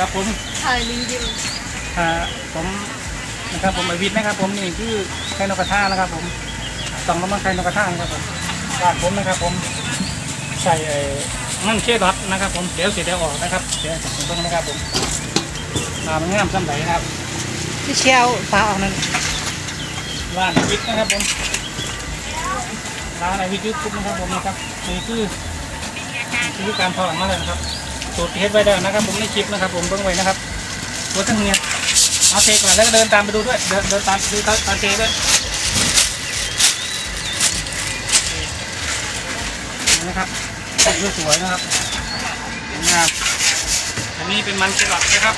ครับผมถ่ายรีวิวอ่าผมนะครับผมไอวิทย์นะครับ ผมนี่คือไข่นกกระทานะครับ ผมต้องน้ำมันไข่นกกระทานะครับผมบ้านผมนะครับ ผมใส่ไอ้มันเครอทนะครับ ผมเดี๋ยวเสียเดี๋ยวออกนะครับเดี๋ยวผมต้องนะครับผมตามงามซ้ำไหนนะครับพี่เชียวฟ้าออกนั่นร้านไอวิทย์นะครับผมร้านไอวิทย์ยูทูบนะครับผมนะครับนี่คือคือการถอดมาเลยนะครับ สูตรเฮ็ดไว้แล้วนะครับ ผมในคลิปนะครับผมเบิ่งไว้นะครับวัดทั้งเนี่ยเอาเทก่อนแล้วก็เดินตามไปดูด้วย เดินเดินตามดูตามตามเทด้วยนะครับดูสวยนะครับงามอันนี้เป็นมันแครอทนะครับ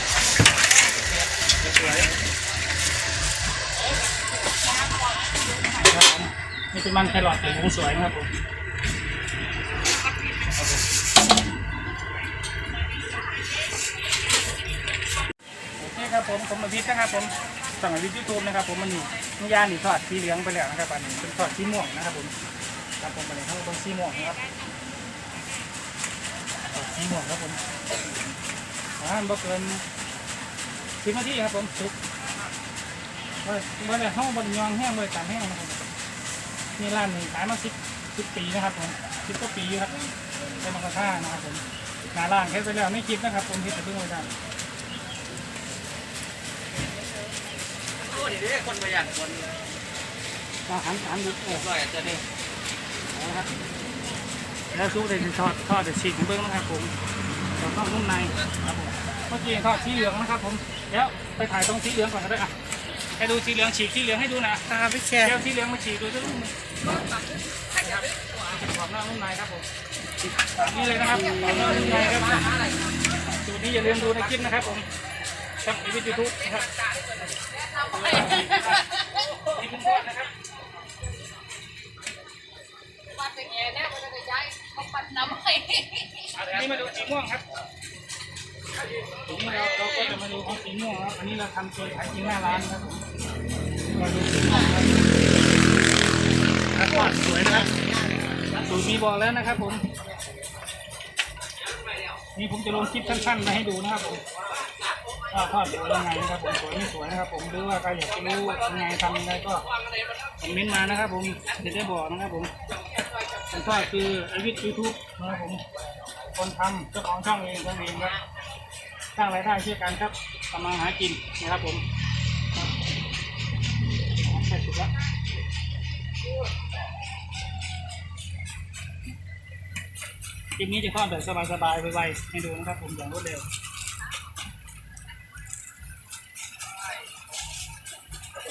สวยนี่เป็นมันแครอทแต่ยังสวยนะครับผม ผมผมมาวิทย์นะครับ ผมสั่งมาวิทย์ยูทูบนะครับ ผมมันนี่มันยานนี่ทอดสีเหลืองไปแล้วนะครับอันนี้เป็นทอดสีม่วงนะครับ ผมครับผมอันนี้ทั้งเป็นสีม่วงนะครับสีม่วงครับผมอ่าบ่เกินสิบนาทีครับผมสุกว่าว่าแต่ห้องบนยองแห้งเลยตามแห้งนะครับนี่ร้านนี้ขายมาสิบสิบปีนะครับผมสิบกว่าปีครับเป็นมังกรท่านะครับผมหน้าร้านแค่ไปแล้วไม่คิดนะครับผมที่จะเพิ่งไว้ได้ อ้ดีเด้คนประหยัดคนอาหารอาหารดึกเออร้อยจะได้เอาละครับแล้วซุปเดี๋ยทอดทอดเดี๋ยวฉีกเบิ้งนะครับผมต้องนุ่มในครับผมเมื่อกี้ทอดสีเหลืองนะครับ ผมเดี๋ยวไปถ่ายตรงสีเหลืองก่อนก็ได้อะให้ดูสีเหลืองฉีกสีเหลืองให้ดูนะค่ะพี่เชียวเดี๋ยวสีเหลืองมาฉีกดูด้วยขอบหน้านุ่มในครับผมนี่เลยนะครับขอบหน้านุ่มในครับสูตรนี้อย่าลืมดูในคลิปนะครับผมช่องอีวิทยูทูบนะครับ นี่มาดูสีม่วงครับทีนี้เราเราก็จะมาดูของสีม่วงครับ อันนี้เราทำตัวขายจริงหน้าร้านครับมาดูสีม่วงครับทอดสวยนะครับสูตรมีบอกแล้วนะครับผม นี่ผมจะลงคลิปสั้นๆมาให้ดูนะครับผม ว่าทอดสวยยังไงนะครับผมสวยไม่สวยนะครับ ผมหรือว่าใครอยากจะรู้ยังไงทำยังไงก็คอมเมนต์มานะครับ ผมจะได้บอกนะครับผมผมก็คือไอวิทยูทูบนะครับผมคนทำเจ้าของช่องเองทำเองครับสร้างรายได้ช่วยกันครับทำมาหากินนะครับผมครับใช่สุดแล้วคลิปนี้จะทอดแบบสบายๆไวๆให้ดูนะครับผมอย่างรวดเร็ว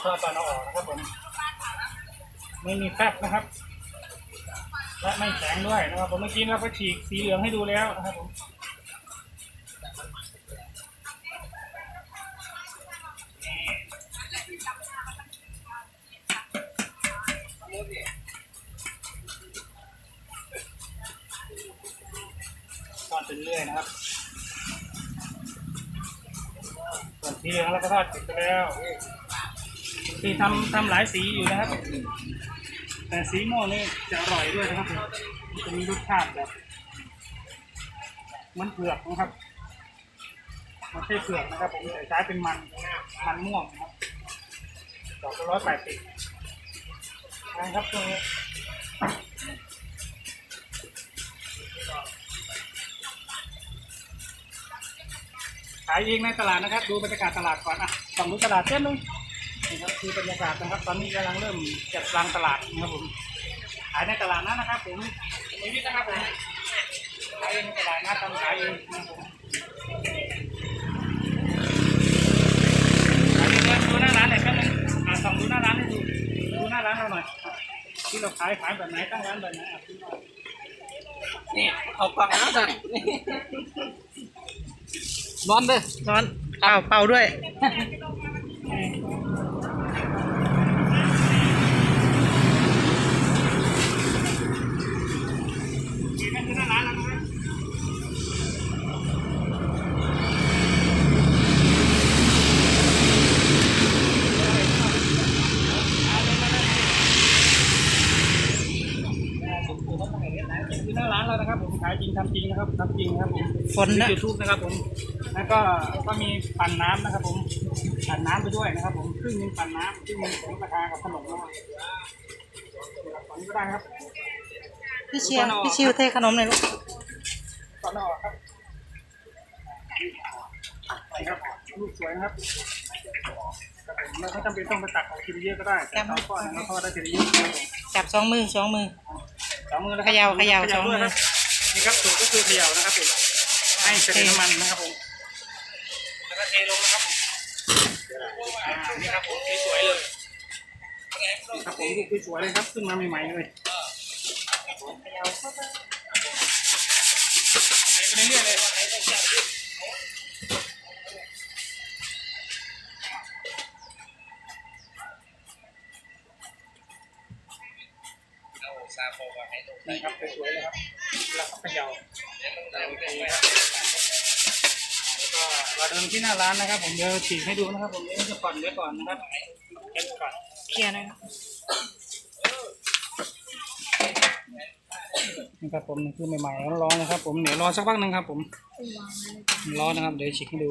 จะทอดตอนเอาออกนะครับผมไม่มีแฟบนะครับ และไม่แข็งด้วยนะครับ ผมเมื่อกี้เราก็ฉีกสีเหลืองให้ดูแล้วนะครับผมทอดไปเรื่อยนะครับ ส่วนสีเหลืองเราก็ทอดเสร็จไปแล้ว สีทำทำหลายสีอยู่นะครับ แต่สีม่วงนี่จะอร่อยด้วยนะครับจะมีรสชาติแบบมันเผือกนะครับมันใช่เผือกนะครับ ผมแต่ใช้เป็นมันมันม่วงนะครับดอกร้อยแปดสิบนะครับตรงนี้ขายเองในตลาดนะครับ ดูบรรยากาศตลาดก่อนอะส่องดูตลาดเส้นนึง นี่ครับคือบรรยากาศนะครับ ตอนนี้กำลังเริ่มจัดรังตลาดนะครับผมขายในตลาดนั้นนะครับผมในวิทย์นะครับผมขายในตลาดนัดทำขายเองนะครับผมขายเองดูหน้าร้านหน่อยครับนึงอ่าส่องดูหน้าร้านให้ดูดูหน้าร้านเราหน่อยอะที่เราขายขายแบบไหนตั้งร้านแบบไหนอะดูหน่อยนี่เอากล่องนะสั่นนอนเด้อร้อนเป่าเป่าด้วย นี่นั่นคือหน้าร้านเรานะครับ คือหน้าร้านเรานะครับผมขายจริงทำจริงนะครับครับจริงครับผมฝนนะ ยูทูบนะครับผม แล้วก็ก็มีปั่นน้ำนะครับ ผมปั่นน้ำไปด้วยนะครับ ผมครึ่งหนึงปั่นน้ำครึ่งหนึงผงกระทากับขนมนะครับตอนนี้ก็ได้ครับพี่เชียวพี่ชิวเทขนมหน่อยลูกตอนออกครับนี่ครับลูกสวยนะครับครับผมแล้วก็จำเป็นต้องไปตักออกทีละเยอะก็ได้แต่เราก็เราก็ได้ทีละเยอะครับผมจับสองมือสองมือสองมือแล้วเขย่าเขย่าสองมือ ด้วยครับ นี่ครับสูตรก็คือเขย่านะครับผมให้เสด็จน้ำมันนะครับผมแล้วก็เทลงนะครับผมอ่านี่ครับผมสวยๆเลยนี่ครับผมลูกสวยๆเลยครับขึ้นมาใหม่ๆเลยเขย่าเข้าไปไปเรื่อยๆเลยนี่ครับสวยๆเลยครับ แล้วก็เขย่าก็เราเดินที่หน้าร้านนะครับ ผมเดี๋ยวฉีกให้ดูนะครับ ผมเดี๋ยวจะก่อนไว้ก่อนนะครับเก็บก่อนเคลียร์หน่อยนี่ครับผมนี่คือใหม่ๆร้อนๆนะครับ ผมเดี๋ยวรอสักพักหนึ่งครับ ผมร้อนนะครับ เดี๋ยวฉีกให้ดู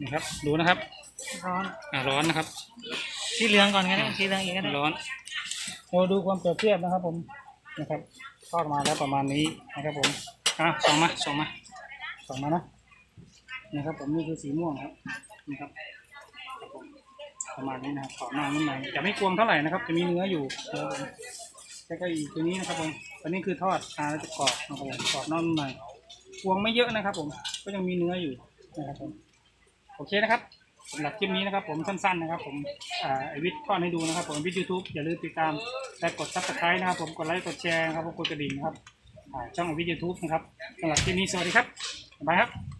นี่ครับ ดูนะครับ ร้อนอ่าร้อนนะครับ สีเหลืองก่อนก็ได้สีเหลืองอีกก็ได้ร้อนเราดูความเปรียบเทียบนะครับ ผม นะครับทอดมาแล้วประมาณนี้นะครับผมอะส่องมาส่องมาส่องมานะนะครับ ผมนี่คือสีม่วงครับนี่ครับประมาณนี้นะครับขอบหน้านิดหน่อยจะไม่กวงเท่าไหร่นะครับ จะมีเนื้ออยู่นะครับผมแล้วก็อีกตัวนี้นะครับผมอันนี้คือทอดทาแล้วจะกรอบนะครับผมกรอบนอกนุ่มในกวงไม่เยอะนะครับ ผมก็ยังมีเนื้ออยู่นะครับผมโอเคนะครับ สำหรับคลิปนี้นะครับ ผมสั้นๆนะครับ ผมไอวิทย์ทอนให้ดูนะครับ ผมวิทยูทูบอย่าลืมติดตามและกดซับสไครต์นะครับ ผมกดไลค์กดแชร์ครับผมกดกระดิ่งครับช่องไอวิทยูทูบนะครับสำหรับคลิปนี้สวัสดีครับบ๊ายบายครับ